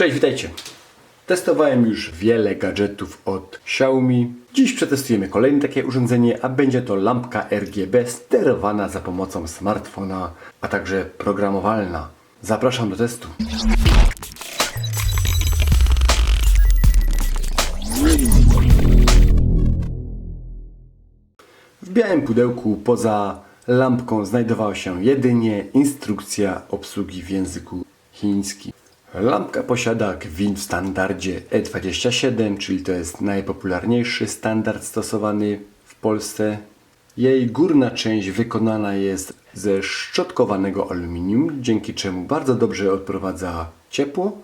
Cześć, witajcie. Testowałem już wiele gadżetów od Xiaomi. Dziś przetestujemy kolejne takie urządzenie, a będzie to lampka RGB sterowana za pomocą smartfona, a także programowalna. Zapraszam do testu. W białym pudełku poza lampką znajdowała się jedynie instrukcja obsługi w języku chińskim. Lampka posiada gwint w standardzie E27, czyli to jest najpopularniejszy standard stosowany w Polsce. Jej górna część wykonana jest ze szczotkowanego aluminium, dzięki czemu bardzo dobrze odprowadza ciepło,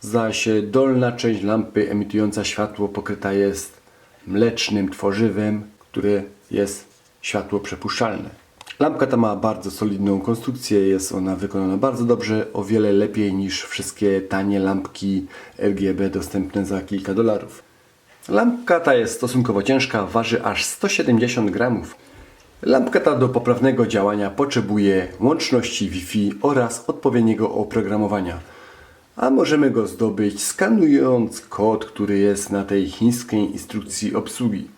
zaś dolna część lampy emitująca światło pokryta jest mlecznym tworzywem, które jest światło przepuszczalne. Lampka ta ma bardzo solidną konstrukcję, jest ona wykonana bardzo dobrze, o wiele lepiej niż wszystkie tanie lampki RGB dostępne za kilka dolarów. Lampka ta jest stosunkowo ciężka, waży aż 170 gramów. Lampka ta do poprawnego działania potrzebuje łączności Wi-Fi oraz odpowiedniego oprogramowania. A możemy go zdobyć skanując kod, który jest na tej chińskiej instrukcji obsługi.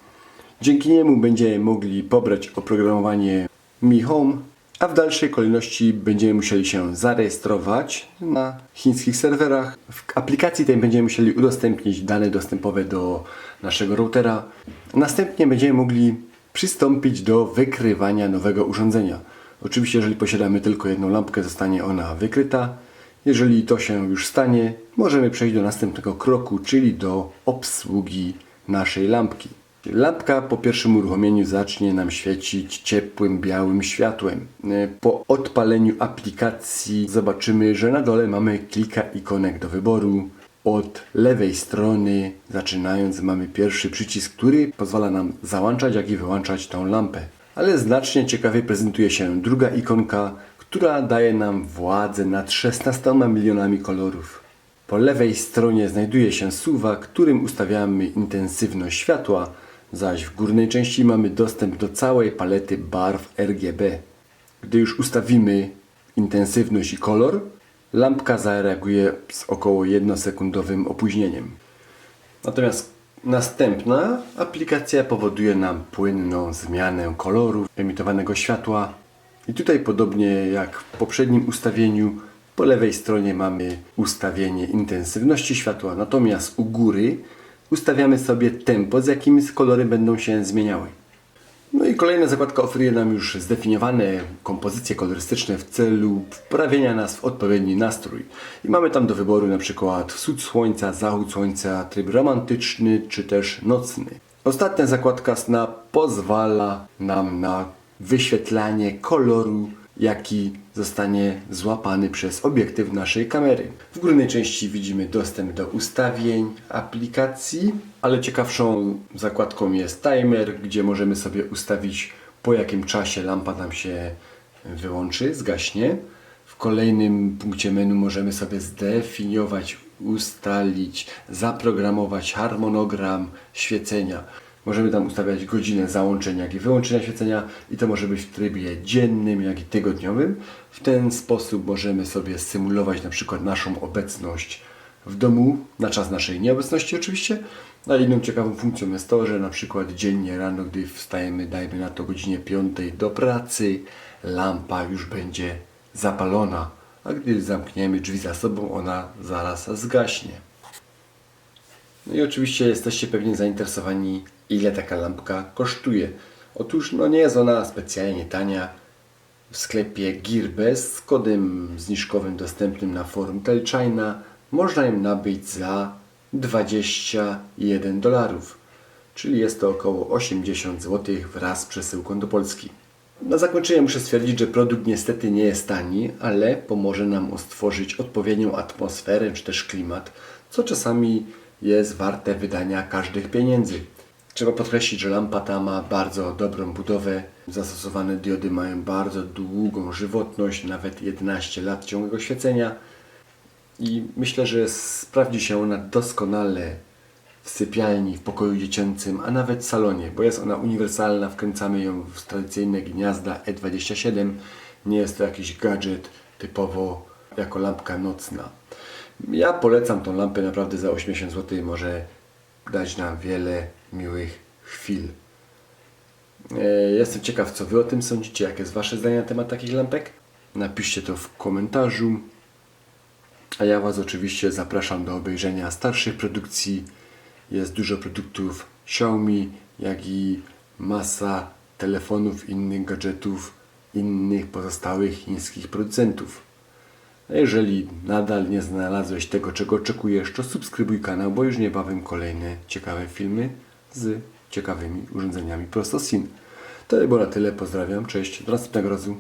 Dzięki niemu będziemy mogli pobrać oprogramowanie Mi Home, a w dalszej kolejności będziemy musieli się zarejestrować na chińskich serwerach. W aplikacji tej będziemy musieli udostępnić dane dostępowe do naszego routera. Następnie będziemy mogli przystąpić do wykrywania nowego urządzenia. Oczywiście, jeżeli posiadamy tylko jedną lampkę, zostanie ona wykryta. Jeżeli to się już stanie, możemy przejść do następnego kroku, czyli do obsługi naszej lampki. Lampka po pierwszym uruchomieniu zacznie nam świecić ciepłym, białym światłem. E, Po odpaleniu aplikacji zobaczymy, że na dole mamy kilka ikonek do wyboru. Od lewej strony, zaczynając, mamy pierwszy przycisk, który pozwala nam załączać, jak i wyłączać tą lampę. Ale znacznie ciekawiej prezentuje się druga ikonka, która daje nam władzę nad 16 milionami kolorów. Po lewej stronie znajduje się suwak, którym ustawiamy intensywność światła, zaś w górnej części mamy dostęp do całej palety barw RGB. Gdy już ustawimy intensywność i kolor, lampka zareaguje z około 1-sekundowym opóźnieniem. Natomiast następna aplikacja powoduje nam płynną zmianę koloru emitowanego światła. I tutaj podobnie jak w poprzednim ustawieniu, po lewej stronie mamy ustawienie intensywności światła, natomiast u góry ustawiamy sobie tempo, z jakim kolory będą się zmieniały. No i kolejna zakładka oferuje nam już zdefiniowane kompozycje kolorystyczne w celu wprawienia nas w odpowiedni nastrój. I mamy tam do wyboru na przykład wschód słońca, zachód słońca, tryb romantyczny czy też nocny. Ostatnia zakładka sna pozwala nam na wyświetlanie koloru, jaki zostanie złapany przez obiektyw naszej kamery. W górnej części widzimy dostęp do ustawień aplikacji, ale ciekawszą zakładką jest timer, gdzie możemy sobie ustawić po jakim czasie lampa nam się wyłączy, zgaśnie. W kolejnym punkcie menu możemy sobie zdefiniować, ustalić, zaprogramować harmonogram świecenia. Możemy tam ustawiać godzinę załączenia, jak i wyłączenia świecenia i to może być w trybie dziennym, jak i tygodniowym. W ten sposób możemy sobie symulować na przykład naszą obecność w domu na czas naszej nieobecności oczywiście. A inną ciekawą funkcją jest to, że na przykład dziennie rano, gdy wstajemy, dajmy na to godzinie 5 do pracy, lampa już będzie zapalona, a gdy zamkniemy drzwi za sobą, ona zaraz zgaśnie. No i oczywiście jesteście pewnie zainteresowani, ile taka lampka kosztuje. Otóż no nie jest ona specjalnie tania. W sklepie Gearbest z kodem zniżkowym dostępnym na forum Telchina można ją nabyć za 21 dolarów, czyli jest to około 80 zł wraz z przesyłką do Polski. Na zakończenie muszę stwierdzić, że produkt niestety nie jest tani, ale pomoże nam stworzyć odpowiednią atmosferę czy też klimat, co czasami jest warte wydania każdych pieniędzy. Trzeba podkreślić, że lampa ta ma bardzo dobrą budowę. Zastosowane diody mają bardzo długą żywotność, nawet 11 lat ciągłego świecenia. I myślę, że sprawdzi się ona doskonale w sypialni, w pokoju dziecięcym, a nawet salonie, bo jest ona uniwersalna, wkręcamy ją w tradycyjne gniazda E27. Nie jest to jakiś gadżet typowo jako lampka nocna. Ja polecam tą lampę naprawdę za 80 zł. Może dać nam wiele miłych chwil. E, Jestem ciekaw, co Wy o tym sądzicie. Jakie jest Wasze zdanie na temat takich lampek? Napiszcie to w komentarzu. A ja Was oczywiście zapraszam do obejrzenia starszych produkcji. Jest dużo produktów Xiaomi, jak i masa telefonów, innych gadżetów, innych pozostałych chińskich producentów. A jeżeli nadal nie znalazłeś tego, czego oczekujesz, to subskrybuj kanał, bo już niebawem kolejne ciekawe filmy z ciekawymi urządzeniami prosto z Chin. To by było na tyle. Pozdrawiam. Cześć. Do następnego razu.